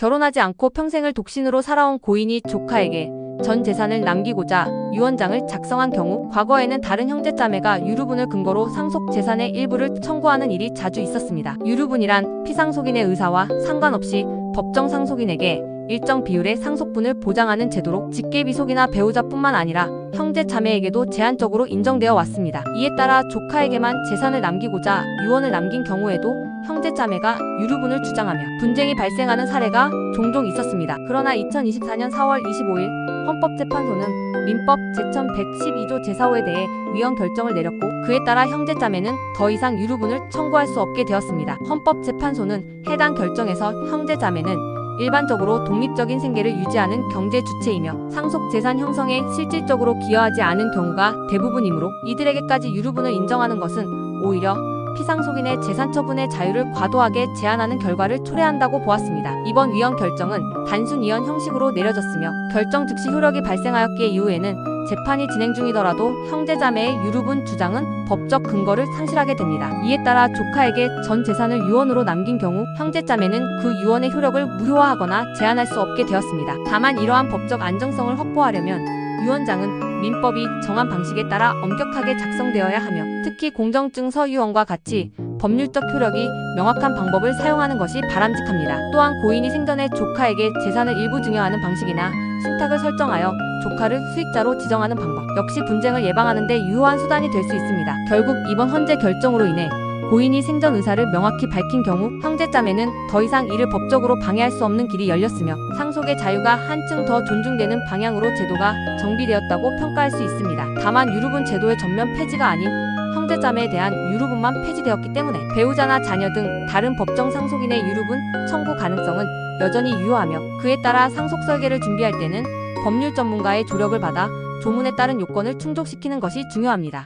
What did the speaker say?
결혼하지 않고 평생을 독신으로 살아온 고인이 조카에게 전 재산을 남기고자 유언장을 작성한 경우 과거에는 다른 형제자매가 유류분을 근거로 상속 재산의 일부를 청구하는 일이 자주 있었습니다. 유류분이란 피상속인의 의사와 상관없이 법정 상속인에게 일정 비율의 상속분을 보장하는 제도로 직계비속이나 배우자뿐만 아니라 형제 자매에게도 제한적으로 인정되어 왔습니다. 이에 따라 조카에게만 재산을 남기고자 유언을 남긴 경우에도 형제 자매가 유류분을 주장하며 분쟁이 발생하는 사례가 종종 있었습니다. 그러나 2024년 4월 25일 헌법재판소는 민법 제1 112조 제4호에 대해 위헌 결정을 내렸고 그에 따라 형제 자매는 더 이상 유류분을 청구할 수 없게 되었습니다. 헌법재판소는 해당 결정에서 형제 자매는 일반적으로 독립적인 생계를 유지하는 경제 주체이며 상속 재산 형성에 실질적으로 기여하지 않은 경우가 대부분이므로 이들에게까지 유류분을 인정하는 것은 오히려 피상속인의 재산 처분의 자유를 과도하게 제한하는 결과를 초래한다고 보았습니다. 이번 위헌 결정은 단순 위헌 형식으로 내려졌으며 결정 즉시 효력이 발생하였기에 이후에는 재판이 진행 중이더라도 형제자매의 유류분 주장은 법적 근거를 상실하게 됩니다. 이에 따라 조카에게 전 재산을 유언으로 남긴 경우 형제자매는 그 유언의 효력을 무효화하거나 제한할 수 없게 되었습니다. 다만 이러한 법적 안정성을 확보하려면 유언장은 민법이 정한 방식에 따라 엄격하게 작성되어야 하며 특히 공정증 서 유언과 같이 법률적 효력이 명확한 방법을 사용하는 것이 바람직합니다. 또한 고인이 생전에 조카에게 재산을 일부 증여하는 방식이나 신탁을 설정하여 조카를 수익자로 지정하는 방법 역시 분쟁을 예방하는 데 유효한 수단이 될 수 있습니다. 결국 이번 헌재 결정으로 인해 고인이 생전 의사를 명확히 밝힌 경우 형제자매는 더 이상 이를 법적으로 방해할 수 없는 길이 열렸으며 상속의 자유가 한층 더 존중되는 방향으로 제도가 정비되었다고 평가할 수 있습니다. 다만 유류분 제도의 전면 폐지가 아닌 형제자매에 대한 유류분만 폐지되었기 때문에 배우자나 자녀 등 다른 법정 상속인의 유류분 청구 가능성은 여전히 유효하며 그에 따라 상속 설계를 준비할 때는 법률 전문가의 조력을 받아 조문에 따른 요건을 충족시키는 것이 중요합니다.